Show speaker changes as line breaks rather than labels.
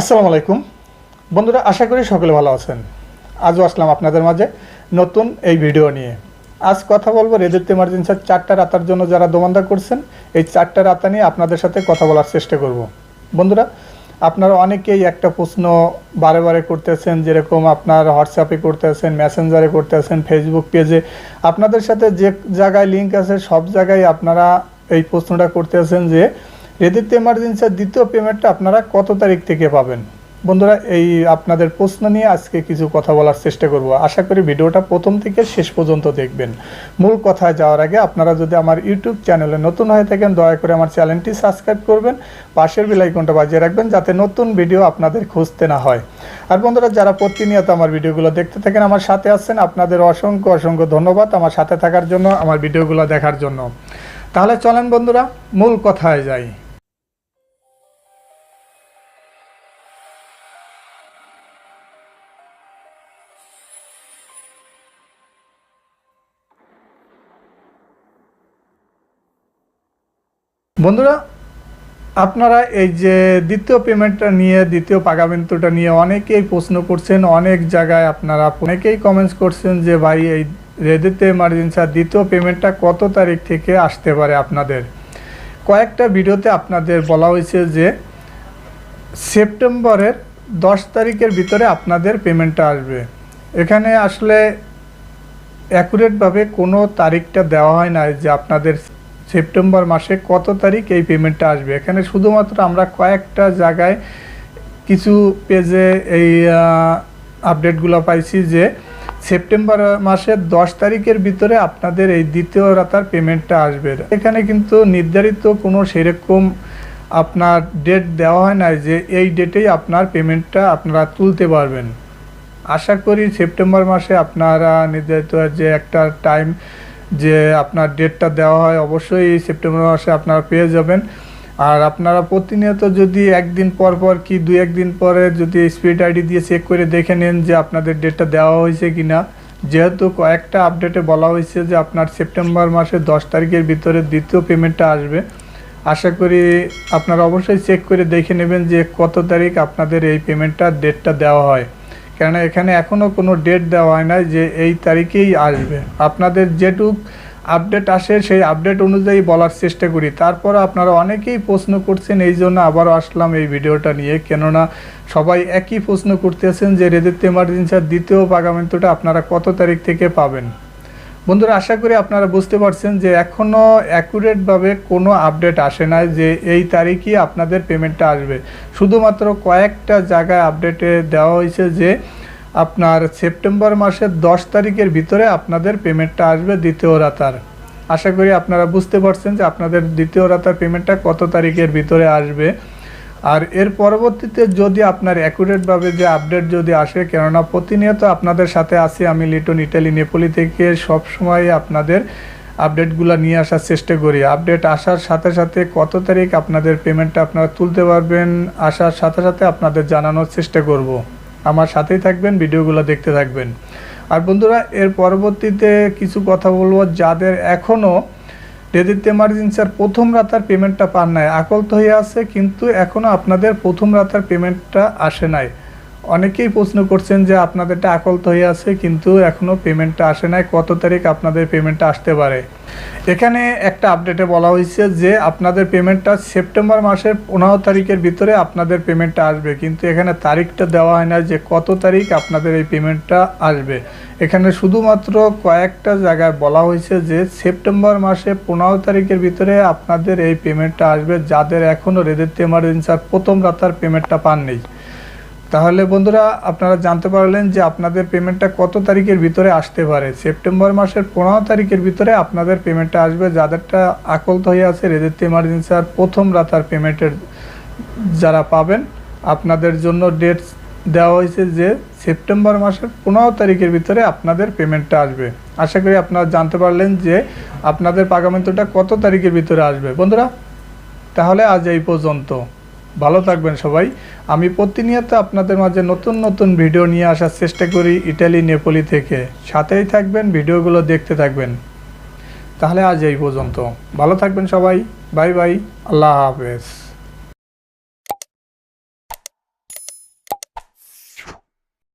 আসসালামু আলাইকুম। বন্ধুরা, আশা করি সকলে ভালো আছেন। আজও আসলাম আপনাদের মাঝে নতুন এই ভিডিও নিয়ে। আজ কথা বলব রেদিত এমার্জেন্সির চারটা রাতার জন্য যারা দোমান্দা করছেন, এই চারটা রাতা নিয়ে আপনাদের সাথে কথা বলার চেষ্টা করব। বন্ধুরা, আপনারা অনেকেই একটা প্রশ্ন বারে বারে করতেছেন, যেরকম আপনার হোয়াটসঅ্যাপে করতে করতেছেন, মেসেঞ্জারে করতেছেন, ফেসবুক পেজে। আপনাদের সাথে যে জায়গায় লিঙ্ক আছে, সব জায়গায় আপনারা এই প্রশ্নটা করতেছেন যে রেদিত এমার্জেন্সির দ্বিতীয় পেমেন্টটা আপনারা কত তারিখ থেকে পাবেন? বন্ধুরা, এই আপনাদের প্রশ্ন নিয়ে আজকে কিছু কথা বলার চেষ্টা করব। আশা করি ভিডিওটা প্রথম থেকে শেষ পর্যন্ত দেখবেন। মূল কথায় যাওয়ার আগে আপনারা যদি আমার ইউটিউব চ্যানেলে নতুন হয়ে থাকেন, দয়া করে আমার চ্যানেলটি সাবস্ক্রাইব করবেন, পাশের বেল আইকনটা বাজিয়ে রাখবেন যাতে নতুন ভিডিও আপনাদের খুঁজতে না হয়। আর বন্ধুরা, যারা প্রতিনিয়ত আমার ভিডিওগুলো দেখতে থাকেন, আমার সাথে আছেন, আপনাদের অসংখ্য অসংখ্য ধন্যবাদ আমার সাথে থাকার জন্য, আমার ভিডিওগুলো দেখার জন্য। তাহলে চলেন বন্ধুরা, মূল কথায় যাই। বন্ধুরা, আপনারা এই যে দ্বিতীয় পেমেন্টটা নিয়ে, দ্বিতীয় পাগামেন্টটা নিয়ে অনেকেই প্রশ্ন করছেন, অনেক জায়গায় আপনারা অনেকেই কমেন্টস করছেন যে, ভাই, এই রেদিতে আর দ্বিতীয় পেমেন্টটা কত তারিখ থেকে আসতে পারে আপনাদের? কয়েকটা ভিডিওতে আপনাদের বলা হয়েছে যে, সেপ্টেম্বরের দশ তারিখের ভিতরে আপনাদের পেমেন্টটা আসবে। এখানে আসলে অ্যাকুরেটভাবে কোনো তারিখটা দেওয়া হয় না যে আপনাদের সেপ্টেম্বর মাসে কত তারিখ এই পেমেন্টটা আসবে? এখানে শুধুমাত্র আমরা কয়েকটা জায়গায় কিছু পেজে এই আপডেটগুলো পাইছি যে সেপ্টেম্বর মাসের দশ তারিখের ভিতরে আপনাদের এই দ্বিতীয় রাতার পেমেন্টটা আসবে। এখানে কিন্তু নির্ধারিত কোনো সেরকম আপনার ডেট দেওয়া হয় না যে এই ডেটেই আপনার পেমেন্টটা আপনারা তুলতে পারবেন। আশা করি সেপ্টেম্বর মাসে আপনারা নির্ধারিত যে একটা টাইম যে আপনার ডেটটা দেওয়া হয়, অবশ্যই এই সেপ্টেম্বর মাসে আপনারা পেয়ে যাবেন। আর আপনারা প্রতিনিয়ত যদি একদিন পর পর কি দুই একদিন পরে যদি স্পিড আইডি দিয়ে চেক করে দেখে নেন যে আপনাদের ডেটটা দেওয়া হয়েছে কি না যেহেতু কয়েকটা আপডেটে বলা হয়েছে যে আপনার সেপ্টেম্বর মাসের দশ তারিখের ভিতরে দ্বিতীয় পেমেন্টটা আসবে। আশা করি আপনারা অবশ্যই চেক করে দেখে নেবেন যে কত তারিখ আপনাদের এই পেমেন্টটা ডেটটা দেওয়া হয়। কেননা এখানে এখনও কোনো ডেট দেওয়া হয় না যে এই তারিখেই আসবে। আপনাদের যেটুক আপডেট আসে, সেই আপডেট অনুযায়ী বলার চেষ্টা করি। তারপর আপনারা অনেকেই প্রশ্ন করছেন, এই জন্য আবারও আসলাম এই ভিডিওটা নিয়ে। কেননা সবাই একই প্রশ্ন করতেছেন যে রেদিত এমার্জেন্সির দ্বিতীয় পাগামেন্টটা আপনারা কত তারিখ থেকে পাবেন? বন্ধুরা, আশা করি আপনারা বুঝতে পারছেন যে এখনও অ্যাকুরেটভাবে কোনো আপডেট আসে নাই যে এই তারিখই আপনাদের পেমেন্টটা আসবে। শুধুমাত্র কয়েকটা জায়গায় আপডেটে দেওয়া হয়েছে যে আপনার সেপ্টেম্বর মাসের দশ তারিখের ভিতরে আপনাদের পেমেন্টটা আসবে দ্বিতীয় রাতার। আশা করি আপনারা বুঝতে পারছেন যে আপনাদের দ্বিতীয় রাতার পেমেন্টটা কত তারিখের ভিতরে আসবে। আর এর পরবর্তীতে যদি আপনার অ্যাকুরেটভাবে যে আপডেট যদি আসে, কেননা প্রতিনিয়ত আপনাদের সাথে আসি আমি লিটন ইটালি নেপোলি থেকে সব সময় আপনাদের আপডেটগুলো নিয়ে আসার চেষ্টা করি। আপডেট আসার সাথে সাথে কত তারিখ আপনাদের পেমেন্টটা আপনারা তুলতে পারবেন, আসার সাথে সাথে আপনাদের জানানোর চেষ্টা করব। আমার সাথেই থাকবেন, ভিডিওগুলো দেখতে থাকবেন। আর বন্ধুরা, এর পরবর্তীতে কিছু কথা বলব। যাদের এখনও রেদিত এমার্জেন্সির প্রথম রাতার পেমেন্টটা পান নাই। আকল তো হয়ে আছে, কিন্তু এখনও আপনাদের প্রথম রাতার পেমেন্টটা আসে নাই। অনেকেই প্রশ্ন করছেন যে আপনাদেরটা আকল তো হয়ে আছে, কিন্তু এখনও পেমেন্টটা আসে নাই। কত তারিখ আপনাদের পেমেন্টটা আসতে পারে? এখানে একটা আপডেটে বলা হয়েছে যে আপনাদের পেমেন্টটা সেপ্টেম্বর মাসের পনেরো তারিখের ভিতরে আপনাদের পেমেন্টটা আসবে, কিন্তু এখানে তারিখটা দেওয়া হয় না যে কত তারিখ আপনাদের এই পেমেন্টটা আসবে। এখানে শুধুমাত্র কয়েকটা জায়গায় বলা হয়েছে যে সেপ্টেম্বর মাসে পনেরো তারিখের ভিতরে আপনাদের এই পেমেন্টটা আসবে, যাদের এখনও রেদিত এমার্জেন্সির প্রথম রাতার পেমেন্টটা পাননি। তাহলে বন্ধুরা আপনারা জানতে পারলেন যে আপনাদের পেমেন্টটা কত তারিখের ভিতরে আসতে পারে। সেপ্টেম্বর মাসের পনেরো তারিখের ভিতরে আপনাদের পেমেন্টটা আসবে। যাদেরটা আকলত হয়ে আছে রেদিত এমার্জেন্সি আর প্রথম রাতার পেমেন্টের যারা পাবেন, আপনাদের জন্য ডেট দেওয়া হয়েছে যে সেপ্টেম্বর মাসের পনেরো তারিখের ভিতরে আপনাদের পেমেন্টটা আসবে। আশা করি আপনারা জানতে পারলেন যে আপনাদের পাগামেন্টটা কত তারিখের ভিতরে আসবে। বন্ধুরা, তাহলে আজ এই পর্যন্ত। ভালো থাকবেন সবাই। আমি প্রতিনিয়ত আপনাদের মাঝে নতুন নতুন ভিডিও নিয়ে আসার চেষ্টা করি ইটালি নেপোলি থেকে। সাথেই থাকবেন, ভিডিওগুলো দেখতে থাকবেন। তাহলে আজ এই পর্যন্ত। ভালো থাকবেন সবাই। Bye bye. আল্লাহ হাফেজ।